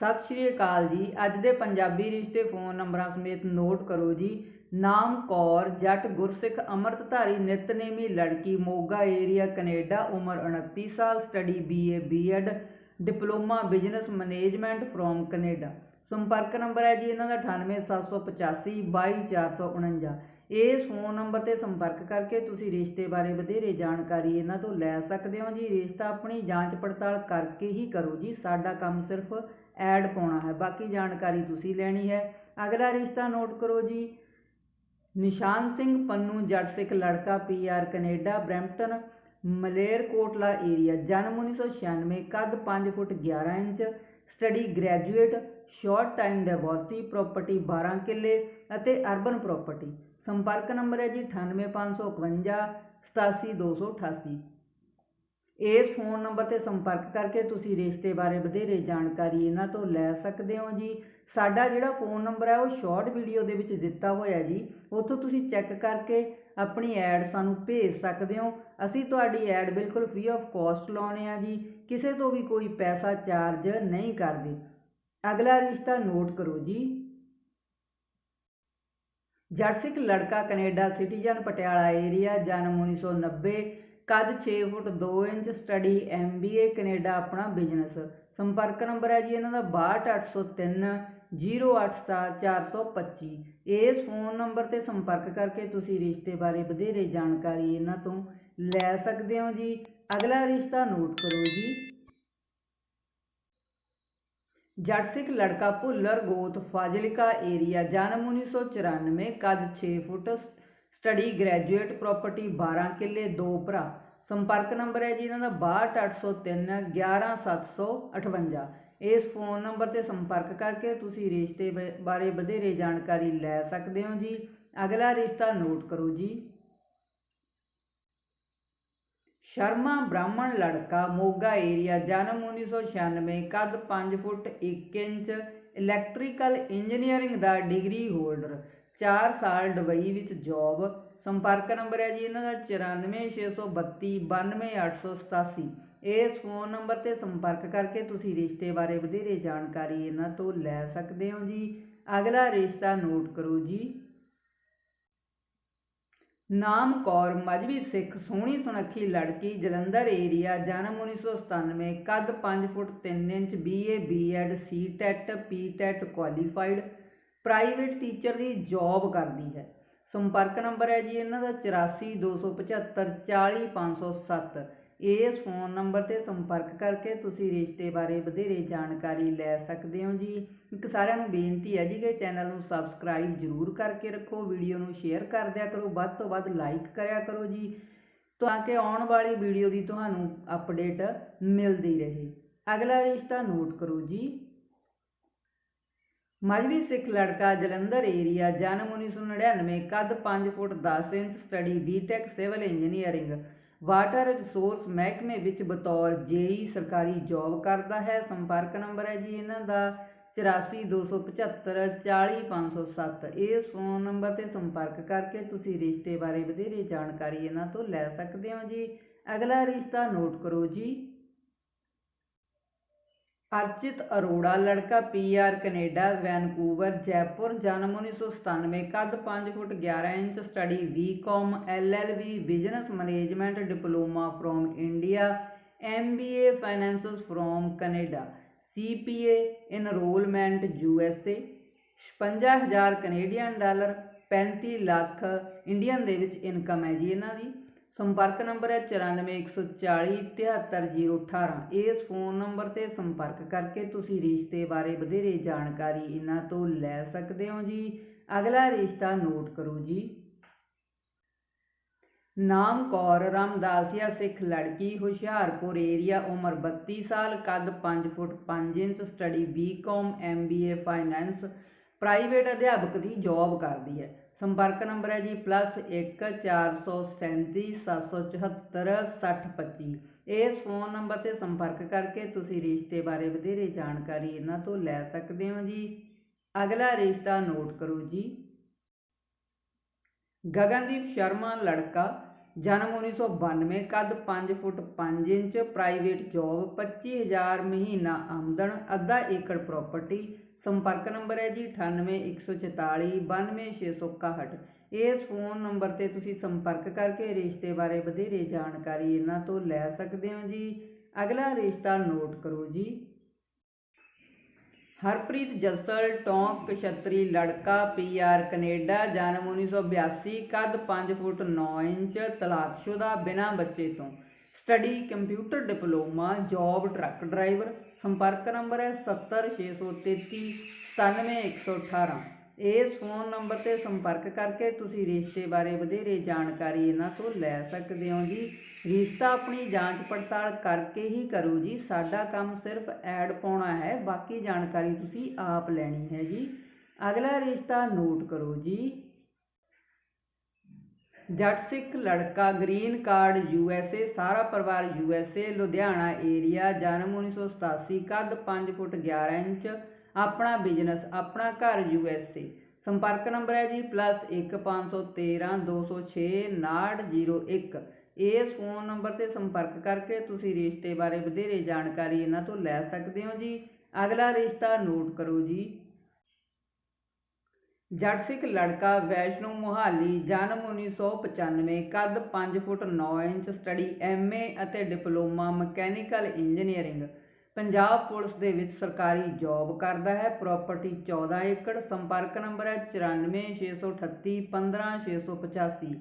ਸਤਿ ਸ਼੍ਰੀ ਅਕਾਲ ਜੀ। ਅੱਜ ਦੇ ਪੰਜਾਬੀ ਰਿਸ਼ਤੇ ਫੋਨ ਨੰਬਰਾਂ ਸਮੇਤ ਨੋਟ ਕਰੋ ਜੀ। ਨਾਮ ਕੌਰ, ਜੱਟ, ਗੁਰਸਿੱਖ, ਅੰਮ੍ਰਿਤਧਾਰੀ, ਨਿਤਨੇਮੀ, ਲੜਕੀ, ਮੋਗਾ ਏਰੀਆ ਕੈਨੇਡਾ, ਉਮਰ 29 ਸਾਲ study BA BEd diploma business management from Canada. ਸੰਪਰਕ ਨੰਬਰ ਹੈ ਜੀ ਇਹਨਾਂ ਦਾ 98785 22449 ਇਸ ਫੋਨ ਨੰਬਰ ਤੇ ਸੰਪਰਕ ਕਰਕੇ ਤੁਸੀਂ ਰਿਸ਼ਤੇ ਬਾਰੇ ਵਧੇਰੇ ਜਾਣਕਾਰੀ ਇਹਨਾਂ ਤੋਂ ਲੈ ਸਕਦੇ ਹੋ ਜੀ। ਰਿਸ਼ਤਾ ਆਪਣੀ ਜਾਂਚ ਪੜਤਾਲ ਕਰਕੇ ਹੀ ਕਰੋ ਜੀ। ਸਾਡਾ ਕੰਮ ਸਿਰਫ ਐਡ ਪਾਉਣਾ ਹੈ। ਬਾਕੀ ਜਾਣਕਾਰੀ ਤੁਸੀਂ ਲੈਣੀ ਹੈ। ਅਗਲਾ ਰਿਸ਼ਤਾ ਨੋਟ ਕਰੋ ਜੀ। ਨਿਸ਼ਾਨ ਸਿੰਘ ਪੰਨੂ, ਜੱਟ ਸਿੱਖ ਲੜਕਾ PR Canada, Brampton Malerkotla area. ਜਨਮ 1996 ਕੱਦ 5 foot 11 inch, study graduate, short time divorcee, property 12 ਕਿੱਲੇ ਅਤੇ ਅਰਬਨ ਪ੍ਰਾਪਰਟੀ। ਸੰਪਰਕ ਨੰਬਰ ਹੈ ਜੀ 98551 87288 ਇਸ ਫੋਨ ਨੰਬਰ ਤੇ ਸੰਪਰਕ ਕਰਕੇ ਤੁਸੀਂ ਰਿਸ਼ਤੇ ਬਾਰੇ ਵਧੇਰੇ ਜਾਣਕਾਰੀ ਇਹਨਾਂ ਤੋਂ ਲੈ ਸਕਦੇ ਹੋ ਜੀ। ਸਾਡਾ ਜਿਹੜਾ ਫੋਨ ਨੰਬਰ ਹੈ ਉਹ ਸ਼ਾਰਟ ਵੀਡੀਓ ਦੇ ਵਿੱਚ ਦਿੱਤਾ ਹੋਇਆ ਜੀ। ਉੱਥੋਂ ਤੁਸੀਂ ਚੈੱਕ ਕਰਕੇ ਆਪਣੀ ਐਡ ਸਾਨੂੰ ਭੇਜ ਸਕਦੇ ਹੋ। ਅਸੀਂ ਤੁਹਾਡੀ ਐਡ ਬਿਲਕੁਲ ਫ੍ਰੀ ਆਫ ਕਾਸਟ ਲਾਉਨੇ ਆ ਜੀ। ਕਿਸੇ ਤੋਂ ਵੀ ਕੋਈ ਪੈਸਾ ਚਾਰਜ ਨਹੀਂ ਕਰਦੇ। ਅਗਲਾ ਰਿਸ਼ਤਾ ਨੋਟ ਕਰੋ ਜੀ। ਜਰਸਿਕ ਲੜਕਾ ਕੈਨੇਡਾ ਸਿਟੀਜ਼ਨ ਪਟਿਆਲਾ ਏਰੀਆ ਜਨਮ 1990 ਕੱਦ 6 foot 2 inch study MBA Canada ਆਪਣਾ ਬਿਜ਼ਨਸ। ਸੰਪਰਕ ਨੰਬਰ ਹੈ ਜੀ ਇਹਨਾਂ ਦਾ 62803 087425 ਇਸ ਫੋਨ ਨੰਬਰ ਤੇ ਸੰਪਰਕ ਕਰਕੇ ਤੁਸੀਂ ਰਿਸ਼ਤੇ ਬਾਰੇ ਵਧੇਰੇ ਜਾਣਕਾਰੀ ਇਹਨਾਂ ਤੋਂ ਲੈ ਸਕਦੇ ਹੋ ਜੀ। ਅਗਲਾ ਰਿਸ਼ਤਾ ਨੋਟ ਕਰੋ ਜੀ। ਜੱਟ ਸਿੱਖ ਲੜਕਾ ਭੁੱਲਰ ਗੋਤ ਫਾਜ਼ਿਲਕਾ ਏਰੀਆ, ਜਨਮ 1994 ਕੱਦ 6 ਫੁੱਟ ਸਟੱਡੀ ਗ੍ਰੈਜੂਏਟ ਪ੍ਰਾਪਰਟੀ 12 ਕਿੱਲੇ, ਦੋ ਭਰਾ। ਸੰਪਰਕ ਨੰਬਰ ਹੈ ਜੀ ਇਹਨਾਂ ਦਾ 62803 11758 ਇਸ ਫੋਨ ਨੰਬਰ ਤੇ ਸੰਪਰਕ ਕਰਕੇ ਤੁਸੀਂ ਰਿਸ਼ਤੇ ਬ- ਬਾਰੇ ਵਧੇਰੇ ਜਾਣਕਾਰੀ ਲੈ ਸਕਦੇ ਹੋ ਜੀ। ਅਗਲਾ ਰਿਸ਼ਤਾ ਨੋਟ ਕਰੋ ਜੀ। ਸ਼ਰਮਾ ਬ੍ਰਾਹਮਣ ਲੜਕਾ, ਮੋਗਾ ਏਰੀਆ ਜਨਮ 1996 ਕੱਦ 5 ਫੁੱਟ 1 ਇੰਚ ਇਲੈਕਟ੍ਰੀਕਲ ਇੰਜੀਨੀਅਰਿੰਗ ਦਾ ਡਿਗਰੀ ਹੋਲਡਰ 4 ਸਾਲ ਦੁਬਈ ਵਿੱਚ ਜੌਬ। ਸੰਪਰਕ ਨੰਬਰ ਹੈ ਜੀ ਇਹਨਾਂ ਦਾ 94632 92887 ਇਸ ਫੋਨ ਨੰਬਰ ਤੇ ਸੰਪਰਕ ਕਰਕੇ ਤੁਸੀਂ ਰਿਸ਼ਤੇ ਬਾਰੇ ਵਧੇਰੇ ਜਾਣਕਾਰੀ ਇਹਨਾਂ ਤੋਂ ਲੈ ਸਕਦੇ ਹੋ ਜੀ। ਅਗਲਾ ਰਿਸ਼ਤਾ ਨੋਟ ਕਰੋ ਜੀ। ਨਾਮ ਕੌਰ ਮਜਬੀ ਸਿੱਖ, ਸੋਹਣੀ ਸੁਨੱਖੀ ਲੜਕੀ, ਜਲੰਧਰ ਏਰੀਆ ਜਨਮ 1997 ਕੱਦ 5 foot 3 inch BA BEd CTET PTET qualified private teacher ਦੀ ਜੌਬ ਕਰਦੀ ਹੈ। ਸੰਪਰਕ ਨੰਬਰ ਹੈ ਜੀ ਇਹਨਾਂ ਦਾ 8427540507 40507 ਇਸ ਫੋਨ ਨੰਬਰ ਤੇ ਸੰਪਰਕ ਕਰਕੇ ਤੁਸੀਂ ਰਿਸ਼ਤੇ ਬਾਰੇ ਵਧੇਰੇ ਜਾਣਕਾਰੀ ਲੈ ਸਕਦੇ ਹੋ ਜੀ। ਇੱਕ ਸਾਰਿਆਂ ਨੂੰ ਬੇਨਤੀ ਹੈ ਜੀ ਕਿ ਚੈਨਲ ਨੂੰ ਸਬਸਕ੍ਰਾਈਬ ਜ਼ਰੂਰ ਕਰਕੇ ਰੱਖੋ, ਵੀਡੀਓ ਨੂੰ ਸ਼ੇਅਰ ਕਰ ਦਿਆ ਕਰੋ, ਵੱਧ ਤੋਂ ਵੱਧ ਲਾਈਕ ਕਰਿਆ ਕਰੋ ਜੀ, ਤਾਂ ਕਿ ਆਉਣ ਵਾਲੀ ਵੀਡੀਓ ਦੀ ਤੁਹਾਨੂੰ ਅਪਡੇਟ ਮਿਲਦੀ ਰਹੇ। ਅਗਲਾ ਰਿਸ਼ਤਾ ਨੋਟ ਕਰੋ ਜੀ। ਮਜਬੀ ਸਿੱਖ ਲੜਕਾ ਜਲੰਧਰ ਏਰੀਆ ਜਨਮ 1999 ਕੱਦ 5 foot 10 inch, study BTech civil engineering. Water resource ਮਹਿਕਮੇ ਵਿੱਚ ਬਤੌਰ ਜੇਈ ਸਰਕਾਰੀ ਜੌਬ ਕਰਦਾ ਹੈ। ਸੰਪਰਕ ਨੰਬਰ ਹੈ ਜੀ ਇਹਨਾਂ ਦਾ 842754 40507 ਇਸ ਫੋਨ ਨੰਬਰ ਤੇ ਸੰਪਰਕ ਕਰਕੇ ਤੁਸੀਂ ਰਿਸ਼ਤੇ ਬਾਰੇ ਵਧੇਰੇ ਜਾਣਕਾਰੀ ਇਹਨਾਂ ਤੋਂ ਲੈ ਸਕਦੇ ਹੋ ਜੀ। ਅਗਲਾ ਰਿਸ਼ਤਾ ਨੋਟ ਕਰੋ ਜੀ। ਅਰਚਿਤ ਅਰੋੜਾ, ਲੜਕਾ ਪੀਆਰ ਕੈਨੇਡਾ, ਵੈਨਕੂਵਰ, ਜੈਪੁਰ, ਜਨਮ 1997 ਕੱਦ 5 foot 11 inch, study BCom, LLB, business management, diploma from India, MBA, finances from Canada, CPA, enrolment USA 55000 Canadian dollar 35 lakh Indian ਦੇ ਵਿੱਚ ਇਨਕਮ ਹੈ ਜੀ ਇਹਨਾਂ ਦੀ। ਸੰਪਰਕ ਨੰਬਰ ਹੈ 9414 73018 ਇਸ ਫੋਨ ਨੰਬਰ ਤੇ ਸੰਪਰਕ ਕਰਕੇ ਤੁਸੀਂ ਰਿਸ਼ਤੇ ਬਾਰੇ ਵਧੇਰੇ ਜਾਣਕਾਰੀ ਇਹਨਾਂ ਤੋਂ ਲੈ ਸਕਦੇ ਹੋ ਜੀ। ਅਗਲਾ ਰਿਸ਼ਤਾ ਨੋਟ ਕਰੋ ਜੀ। ਨਾਮ ਕੌਰ, ਰਾਮਦਾਸੀਆ ਸਿੱਖ ਲੜਕੀ, ਹੁਸ਼ਿਆਰਪੁਰ ਏਰੀਆ ਉਮਰ 32 ਸਾਲ, ਕੱਦ 5 foot 5 inch study BCom MBA finance private ਅਧਿਆਪਕ ਦੀ ਜੌਬ ਕਰਦੀ ਹੈ। ਸੰਪਰਕ ਨੰਬਰ ਹੈ ਜੀ +1 6025 ਇਸ ਫੋਨ ਨੰਬਰ ਤੇ ਸੰਪਰਕ ਕਰਕੇ ਤੁਸੀਂ ਰਿਸ਼ਤੇ ਬਾਰੇ ਵਧੇਰੇ ਜਾਣਕਾਰੀ ਇਹਨਾਂ ਤੋਂ ਲੈ ਸਕਦੇ ਹੋ ਜੀ। ਅਗਲਾ ਰਿਸ਼ਤਾ ਨੋਟ ਕਰੋ ਜੀ। ਗਗਨਦੀਪ ਸ਼ਰਮਾ, ਲੜਕਾ, ਜਨਮ 1992 ਕੱਦ 5 ਫੁੱਟ 5 ਇੰਚ ਪ੍ਰਾਈਵੇਟ ਜੌਬ 25000 ਮਹੀਨਾ ਆਮਦਨ, ਅੱਧਾ ਏਕੜ ਪ੍ਰਾਪਰਟੀ ਸੰਪਰਕ ਨੰਬਰ ਹੈ ਜੀ 98144 92661 ਇਸ ਫੋਨ ਨੰਬਰ ਤੇ ਤੁਸੀਂ ਸੰਪਰਕ ਕਰਕੇ ਰਿਸ਼ਤੇ ਬਾਰੇ ਵਧੇਰੇ ਜਾਣਕਾਰੀ ਇਹਨਾਂ ਤੋਂ ਲੈ ਸਕਦੇ ਹੋ ਜੀ। ਅਗਲਾ ਰਿਸ਼ਤਾ ਨੋਟ ਕਰੋ ਜੀ। ਹਰਪ੍ਰੀਤ ਜੱਸਲ, ਟੌਂਕ, ਛਤਰੀ, ਲੜਕਾ ਪੀਆਰ ਕੈਨੇਡਾ, ਜਨਮ 1982 ਕੱਦ 5 ਫੁੱਟ 9 ਇੰਚ ਤਲਾਕਸ਼ੁਦਾ ਬਿਨਾਂ ਬੱਚੇ ਤੋਂ। Study computer diploma, job truck driver, ਸੰਪਰਕ ਨੰਬਰ ਹੈ 70633 97118 ਇਸ ਫੋਨ ਨੰਬਰ ਤੇ ਸੰਪਰਕ ਕਰਕੇ ਤੁਸੀਂ ਰਿਸ਼ਤੇ ਬਾਰੇ ਵਧੇਰੇ ਜਾਣਕਾਰੀ ਇਹਨਾਂ ਤੋਂ ਲੈ ਸਕਦੇ ਹੋ ਜੀ। ਰਿਸ਼ਤਾ ਆਪਣੀ ਜਾਂਚ ਪੜਤਾਲ ਕਰਕੇ ਹੀ ਕਰੋ ਜੀ। ਸਾਡਾ ਕੰਮ ਸਿਰਫ ਐਡ ਪਾਉਣਾ ਹੈ, ਬਾਕੀ ਜਾਣਕਾਰੀ ਤੁਸੀਂ ਆਪ ਲੈਣੀ ਹੈ ਜੀ। ਅਗਲਾ ਰਿਸ਼ਤਾ ਨੋਟ ਕਰੋ ਜੀ। ਜੱਟ ਸਿੱਖ ਲੜਕਾ ਗ੍ਰੀਨ ਕਾਰਡ ਯੂਐਸਏ ਸਾਰਾ ਪਰਿਵਾਰ ਯੂਐਸਏ ਲੁਧਿਆਣਾ ਏਰੀਆ, ਜਨਮ 1987 ਕੱਦ 5 ਫੁੱਟ 11 ਇੰਚ, ਆਪਣਾ ਬਿਜ਼ਨਸ, ਆਪਣਾ ਘਰ ਯੂਐਸਏ ਸੰਪਰਕ ਨੰਬਰ ਹੈ ਜੀ +15113 206 5901 ਇਸ ਫੋਨ ਨੰਬਰ ਤੇ ਸੰਪਰਕ ਕਰਕੇ ਤੁਸੀਂ ਰਿਸ਼ਤੇ ਬਾਰੇ ਵਧੇਰੇ ਜਾਣਕਾਰੀ ਇਹਨਾਂ ਤੋਂ ਲੈ ਸਕਦੇ ਹੋ ਜੀ। ਅਗਲਾ ਰਿਸ਼ਤਾ ਨੋਟ ਕਰੋ ਜੀ। ਜੱਟ ਸਿੱਖ ਲੜਕਾ ਵੈਸ਼ਨੂ ਮੁਹਾਲੀ, ਜਨਮ 1995 ਕੱਦ 5 ਫੁੱਟ 9 ਇੰਚ, ਸਟੱਡੀ ਐਮਏ ਅਤੇ diploma mechanical engineering. Punjab police ਦੇ ਵਿੱਚ ਸਰਕਾਰੀ ਜੌਬ ਕਰਦਾ ਹੈ, ਪ੍ਰਾਪਰਟੀ 14 ਏਕੜ, ਸੰਪਰਕ ਨੰਬਰ ਹੈ 94638 15685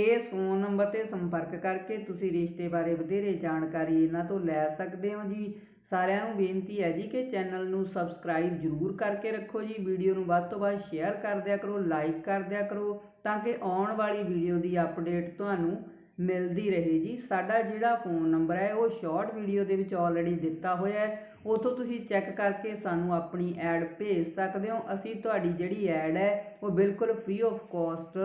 ਇਸ ਫੋਨ ਨੰਬਰ ਤੇ ਸੰਪਰਕ ਕਰਕੇ ਤੁਸੀਂ ਰਿਸ਼ਤੇ ਬਾਰੇ ਵਧੇਰੇ ਜਾਣਕਾਰੀ ਇਹਨਾਂ ਤੋਂ ਲੈ ਸਕਦੇ ਹੋ ਜੀ। ਸਾਰਿਆਂ ਨੂੰ ਬੇਨਤੀ ਹੈ ਜੀ ਕਿ ਚੈਨਲ ਨੂੰ ਸਬਸਕ੍ਰਾਈਬ ਜ਼ਰੂਰ ਕਰਕੇ ਰੱਖੋ ਜੀ। ਵੀਡੀਓ ਨੂੰ ਵੱਧ ਤੋਂ ਵੱਧ ਸ਼ੇਅਰ ਕਰ ਦਿਆ ਕਰੋ, ਲਾਈਕ ਕਰ ਦਿਆ ਕਰੋ ਤਾਂ ਕਿ ਆਉਣ ਵਾਲੀ ਵੀਡੀਓ ਦੀ ਅਪਡੇਟ ਤੁਹਾਨੂੰ ਮਿਲਦੀ ਰਹੇ ਜੀ। ਸਾਡਾ ਜਿਹੜਾ ਫੋਨ ਨੰਬਰ ਹੈ, ਉਹ ਸ਼ਾਰਟ ਵੀਡੀਓ ਦੇ ਵਿੱਚ ਆਲਰੇਡੀ ਦਿੱਤਾ ਹੋਇਆ ਹੈ। ਉਥੋਂ ਤੁਸੀਂ ਚੈੱਕ ਕਰਕੇ ਸਾਨੂੰ ਆਪਣੀ ਐਡ ਭੇਜ ਸਕਦੇ ਹੋ। ਅਸੀਂ ਤੁਹਾਡੀ ਜਿਹੜੀ ਐਡ ਹੈ, ਉਹ ਬਿਲਕੁਲ ਫ੍ਰੀ ਆਫ ਕਾਸਟ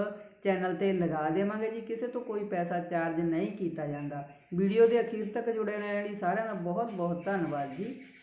ਚੈਨਲ ਤੇ ਲਗਾ ਦੇਵਾਂਗੇ ਜੀ। ਕਿਸੇ ਤੋਂ ਕੋਈ ਪੈਸਾ ਚਾਰਜ ਨਹੀਂ ਕੀਤਾ ਜਾਂਦਾ। ਵੀਡੀਓ ਦੇ ਅਖੀਰ ਤੱਕ ਜੁੜੇ ਰਹਿਣ ਲਈ ਸਾਰਿਆਂ ਦਾ ਬਹੁਤ ਬਹੁਤ ਧੰਨਵਾਦ ਜੀ।